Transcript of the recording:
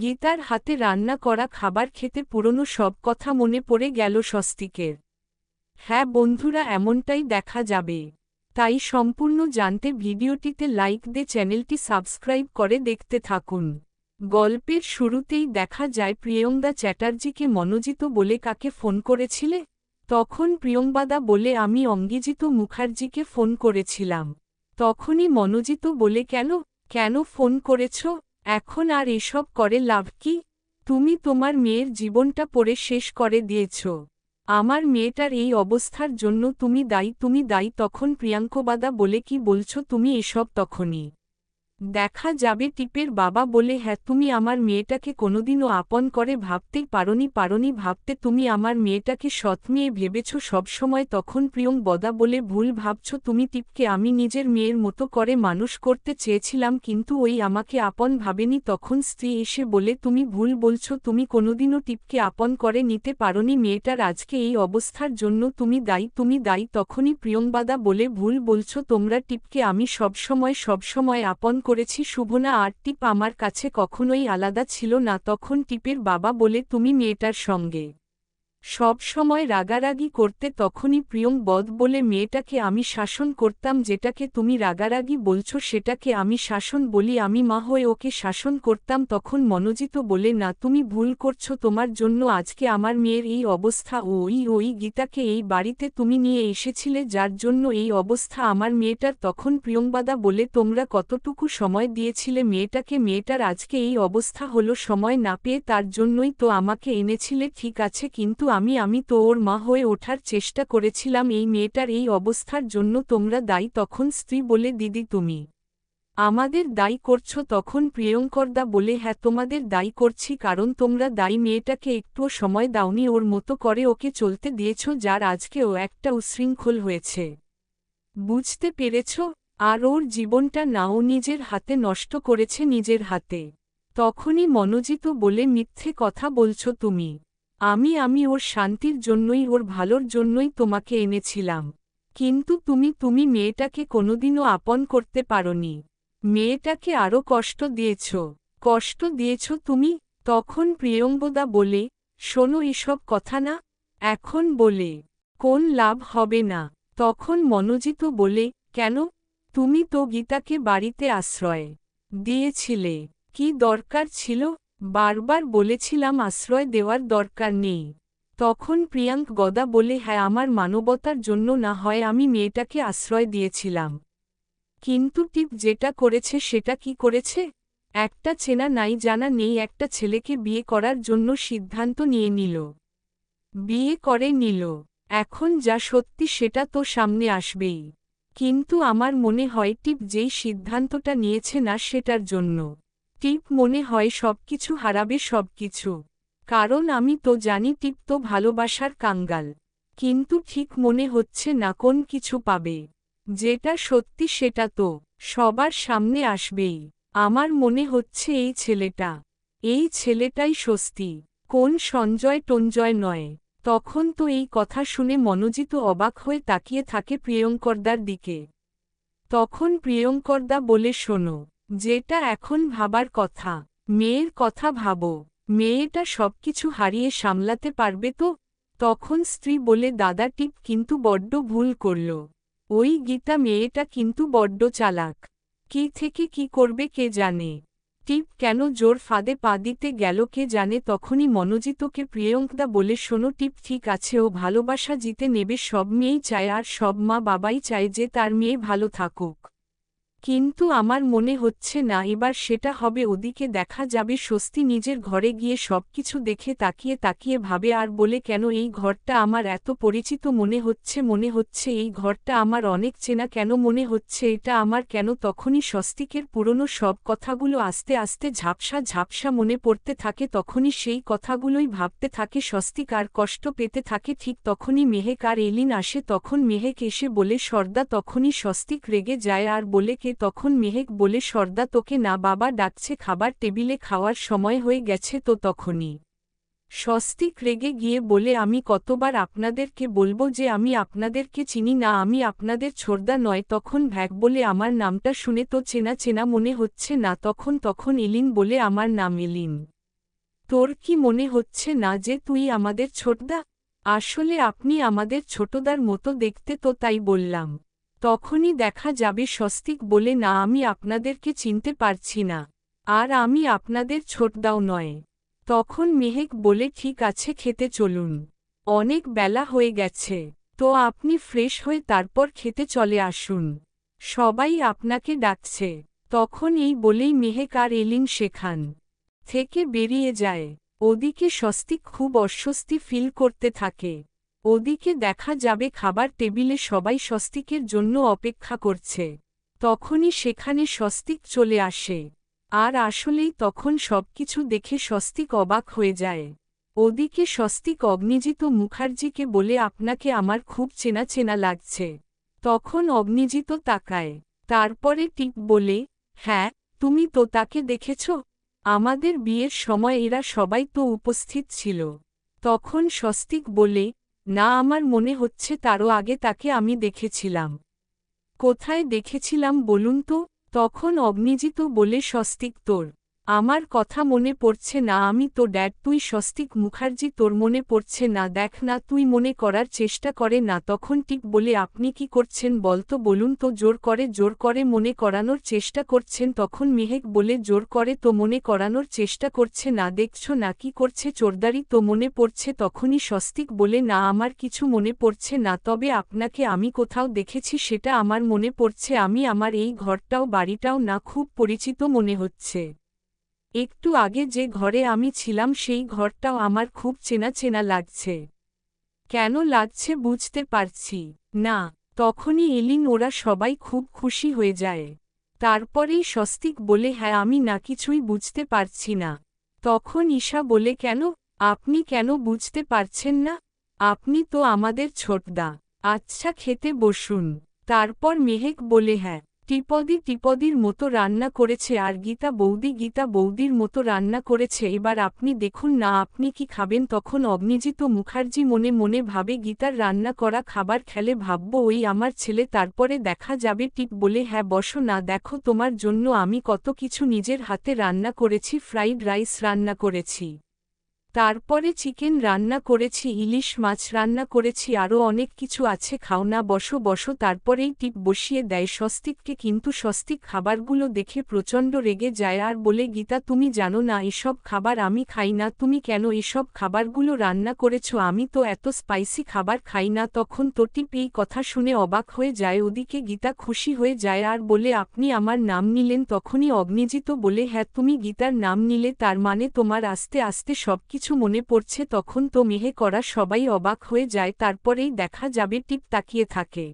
গীতার হাতে রান্না করা খাবার খেতে পুরনো সব কথা মনে পড়ে গেল স্বস্তিকের। হ্যাঁ বন্ধুরা, এমনটাই দেখা যাবে। তাই সম্পূর্ণ জানতে ভিডিওটিতে লাইক দে চ্যানেলটি সাবস্ক্রাইব করে দেখতে থাকুন। গল্পের শুরুতেই দেখা যায় প্রিয়ঙ্গদা চ্যাটার্জিকে মনোজিত বলে কাকে ফোন করেছিলে? তখন প্রিয়ঙ্বাদা বলে, আমি অঙ্গিজিত মুখার্জিকে ফোন করেছিলাম। তখনই মনোজিত বলে, কেন? কেন ফোন করেছ? এখন আর এসব করে লাভ কি? তুমি তোমার মেয়ের জীবনটা পড়ে শেষ করে দিয়েছ। আমার মেয়েটার এই অবস্থার জন্য তুমি দায়ী তুমি দায়ী, তখন প্রিয়াঙ্কবাদা বলে কি বলছো? তুমি এসব তখনই দেখা যাবে টিপের বাবা বলে হ্যাঁ তুমি আমার মেয়েটাকে কোনোদিনও আপন করে ভাবতেই পারনি পারনি ভাবতে তুমি আমার মেয়েটাকে সৎ মেয়ে ভেবেছ সবসময় তখন প্রিয়ং বদা বলে, ভুল ভাবছ তুমি টিপকে, আমি নিজের মেয়ের মতো করে মানুষ করতে চেয়েছিলাম কিন্তু ওই আমাকে আপন ভাবেনি। তখন স্ত্রী এসে বলে, তুমি ভুল বলছো, তুমি কোনোদিনও টিপকে আপন করে নিতে পারনি, মেয়েটার আজকে এই অবস্থার জন্য তুমি দায়ী তুমি দায়ী। তখনই প্রিয়ংবাদা বলে, ভুল বলছো, তোমরা টিপকে আমি সবসময় সবসময় আপন করেছি শুভনা আর টিপ আমার কাছে কখনোই আলাদা ছিল না, তখন টিপের বাবা বলে, তুমি মেয়েটার সঙ্গে সব সময় রাগারাগি করতে তখনই প্রিয়ং বধ বলে মেয়েটাকে আমি শাসন করতাম যেটাকে তুমি রাগারাগি বলছো সেটাকে আমি শাসন বলি, আমি মা হয়ে ওকে শাসন করতাম তখন মনোজিত বলে, না, তুমি ভুল করছ, তোমার জন্য আজকে আমার মেয়ের এই অবস্থা। ওই ওই গীতাকে এই বাড়িতে তুমি নিয়ে এসেছিলে, যার জন্য এই অবস্থা আমার মেয়েটার? তখন প্রিয়ংবাদা বলে, তোমরা কতটুকু সময় দিয়েছিলে মেয়েটাকে? মেয়েটার আজকে এই অবস্থা হলো সময় না পেয়ে তার জন্যই তো আমাকে এনেছিলে, ঠিক আছে, কিন্তু আমি আমি তো ওর মা হয়ে ওঠার চেষ্টা করেছিলাম, এই মেয়েটার এই অবস্থার জন্য তোমরা দায়ী তখন স্ত্রী বলে, দিদি, তুমি আমাদের দায়ী করছ। তখন প্রিয়ঙ্করদা বলে হ্যাঁ তোমাদের দায়ী করছি, কারণ তোমরা দায়ী মেয়েটাকে একটুও সময় দাওনি, ওর মতো করে ওকে চলতে দিয়েছ, যার আজকে ও একটা উশৃঙ্খল হয়েছে। বুঝতে পেরেছ? আর ওর জীবনটা নাও নিজের হাতে নষ্ট করেছে নিজের হাতে। তখনই মনোজিত বলে, মিথ্যে কথা বলছ তুমি। আমি আমি ওর শান্তির জন্যই, ওর ভালোর জন্যই তোমাকে এনেছিলাম। কিন্তু তুমি তুমি মেয়েটাকে কোনোদিনও আপন করতে পারনি। মেয়েটাকে আরও কষ্ট দিয়েছ। কষ্ট দিয়েছ তুমি? তখন প্রিয়ঙ্গদা বলে, শোনো এসব কথা না। এখন বলে, কোন লাভ হবে না। তখন মনোজিত বলে, কেন? তুমি তো গীতাকে বাড়িতে আশ্রয় দিয়েছিলে। কি দরকার ছিল? বারবার বলেছিলাম আশ্রয় দেওয়ার দরকার নেই। তখন প্রিয়াঙ্ক গদা বলে হ্যাঁ আমার মানবতার জন্য না হয়, আমি মেয়েটাকে আশ্রয় দিয়েছিলাম। কিন্তু টিপ যেটা করেছে সেটা কি করেছে? একটা চেনা নাই জানা নেই, একটা ছেলেকে বিয়ে করার জন্য সিদ্ধান্ত নিয়ে নিল। বিয়ে করে নিল। এখন যা সত্যি সেটা তো সামনে আসবেই। কিন্তু আমার মনে হয় টিপ যেই সিদ্ধান্তটা নিয়েছে না সেটার জন্য। টিপ মনে হয় সবকিছু হারাবে সবকিছু। কারণ আমি তো জানি টিপ তো ভালোবাসার কাঙ্গাল। কিন্তু ঠিক মনে হচ্ছে না কোন কিছু পাবে। যেটা সত্যি সেটা তো সবার সামনে আসবেই। আমার মনে হচ্ছে এই ছেলেটা। এই ছেলেটাই স্বস্তি। কোন সঞ্জয় টঞ্জয় নয়। তখন তো এই কথা শুনে মনোজিত অবাক হয়ে তাকিয়ে থাকে প্রিয়ঙ্করদার দিকে। তখন প্রিয়ঙ্করদা বলে, শোনো যেটা এখন ভাবার কথা, মেয়ের কথা ভাবো। মেয়েটা সবকিছু হারিয়ে সামলাতে পারবে তো? তখন স্ত্রী বলে, দাদা টিপ কিন্তু বড্ড ভুল করল। ওই গীতা মেয়েটা কিন্তু বড্ড চালাক। কি থেকে কি করবে কে জানে? টিপ কেন জোর ফাঁদে পা দিতে গেল কে জানে? তখনই মনোজিতকে প্রিয়ঙ্কদা বলে, শোনো টিপ, ঠিক আছে, ও ভালোবাসা জিতে নেবে। সব মেয়েই চায় আর সব মা বাবাই চায় যে তার মেয়ে ভালো থাকুক। কিন্তু আমার মনে হচ্ছে না, এবার সেটা হবে ওদিকে দেখা যাবে। স্বস্তি নিজের ঘরে গিয়ে সবকিছু দেখে তাকিয়ে তাকিয়ে ভাবে, আর বলে কেন এই ঘরটা আমার? এত পরিচিত মনে হচ্ছে মনে হচ্ছে এই ঘরটা আমার অনেক চেনা, কেন মনে হচ্ছে এটা আমার, কেন তখনই স্বস্তিকের পুরনো সব কথাগুলো আস্তে আস্তে ঝাপসা ঝাপসা মনে পড়তে থাকে, তখনই সেই কথাগুলোই ভাবতে থাকে, স্বস্তিক আর কষ্ট পেতে থাকে, ঠিক তখনই মেহেক আর এলিন আসে, তখন মেহেক এসে বলে, সর্দা, তখনই স্বস্তিক রেগে যায়, আর বলে কে তখন মেহেক বলে, সর্দা তোকে না, বাবা ডাকছে খাবার টেবিলে খাওয়ার সময় হয়ে গেছে তো তখনই। স্বস্তিক রেগে গিয়ে বলে, আমি কতবার আপনাদেরকে বলব যে আমি আপনাদেরকে চিনি না, আমি আপনাদের ছোড়দা নয়। তখন ভ্যাক বলে, আমার নামটা শুনে তো চেনা চেনা মনে হচ্ছে না। তখন তখন এলিন বলে, আমার নাম এলিন। তোর কি মনে হচ্ছে না যে তুই আমাদের ছোটদা আসলে আপনি আমাদের ছোটদার মতো দেখতে তো তাই বললাম। তখনই দেখা যাবে স্বস্তিক বলে, না, আমি আপনাদেরকে চিনতে পারছি না। আর আমি আপনাদের ছোটদাও নয়। তখন মেহেক বলে, ঠিক আছে, খেতে চলুন। অনেক বেলা হয়ে গেছে। তো আপনি ফ্রেশ হয়ে তারপর খেতে চলে আসুন। সবাই আপনাকে ডাকছে। তখন এই বলেই মেহেক আর এলিন শেখান থেকে বেরিয়ে যায়। ওদিকে স্বস্তিক খুব অস্বস্তি ফিল করতে থাকে। ওদিকে দেখা যাবে খাবার টেবিলে সবাই স্বস্তিকের জন্য অপেক্ষা করছে। তখনই সেখানে স্বস্তিক চলে আসে। আর আসলেই তখন সবকিছু দেখে স্বস্তিক অবাক হয়ে যায়। ওদিকে স্বস্তিক অগ্নিজিত মুখার্জিকে বলে, আপনাকে আমার খুব চেনা চেনা লাগছে। তখন অগ্নিজিত তাকায়। তারপরে টিপ বলে হ্যাঁ তুমি তো তাকে দেখেছ? আমাদের বিয়ের সময় এরা সবাই তো উপস্থিত ছিল। তখন স্বস্তিক বলে না আমার মনে হচ্ছে তারও আগে তাকে আমি দেখেছিলাম। কোথায় দেখেছিলাম বলুন তো? তখন অগ্নিজিত বলে, স্বস্তিক তোর। আমার কথা মনে পড়ছে না, আমি তো ড্যাড, তুই স্বস্তিক মুখার্জি, তোর মনে পড়ছে না, দেখ না, তুই মনে করার চেষ্টা করে না, তখন ঠিক বলে আপনি কি করছেন বলতো বলুন তো, জোর করে জোর করে মনে করানোর চেষ্টা করছেন, তখন মেহেক বলে, জোর করে তো মনে করানোর চেষ্টা করছে না, দেখছ না কি করছে চোরদারি তো মনে পড়ছে, তখনই স্বস্তিক বলে, না, আমার কিছু মনে পড়ছে না, তবে আপনাকে আমি কোথাও দেখেছি, সেটা আমার মনে পড়ছে, আমি আমার এই ঘরটাও, বাড়িটাও না, খুব পরিচিত মনে হচ্ছে। একটু আগে যে ঘরে আমি ছিলাম সেই ঘরটাও আমার খুব চেনা চেনা লাগছে। কেন লাগছে বুঝতে পারছি। না, তখনই এলিন ওরা সবাই খুব খুশি হয়ে যায়। তারপরেই স্বস্তিক বলে হ্যাঁ আমি না কিছুই বুঝতে পারছি না। তখন ঈশা বলে, কেন? আপনি কেন বুঝতে পারছেন না? আপনি তো আমাদের ছোটদা। আচ্ছা খেতে বসুন। তারপর মেহেক বলে হ্যাঁ টিপদি টিপদির মতো রান্না করেছে আর গীতা বৌদি, গীতা বৌদির মতো রান্না করেছে। এবার আপনি দেখুন, না আপনি কি খাবেন? তখন অগ্নিজিত মুখার্জি মনে মনে ভাবে, গীতার রান্না করা খাবার খেলে ভাবব, ওই আমার ছেলে তারপরে দেখা যাবে টিপ বলে হ্যাঁ বসো না, দেখো তোমার জন্য আমি কত কিছু নিজের হাতে রান্না করেছি, ফ্রাইড রাইস রান্না করেছি। তারপরে চিকেন রান্না করেছি, ইলিশ মাছ রান্না করেছি আরও অনেক কিছু আছে, খাও না, বসো বসো। তারপরেই টিপ বসিয়ে দেয় স্বস্তিককে, কিন্তু স্বস্তিক খাবারগুলো দেখে প্রচণ্ড রেগে যায়। আর বলে, গীতা, তুমি জানো না, এসব খাবার আমি খাই না। তুমি কেন এসব খাবারগুলো রান্না করেছ? আমি তো এত স্পাইসি খাবার খাই না। তখন তো টিপ এই কথা শুনে অবাক হয়ে যায়। ওদিকে গীতা খুশি হয়ে যায় আর বলে, আপনি আমার নাম নিলেন তখনই অগ্নিজিত বলে হ্যাঁ তুমি গীতার নাম নিলে, তার মানে তোমার আস্তে আস্তে সবকিছু কিছু মনে পড়ছে তখন তো মেহে করা সবাই অবাক হয়ে যায়, তারপরেই দেখা যাবে টিপ তাকিয়ে থাকে।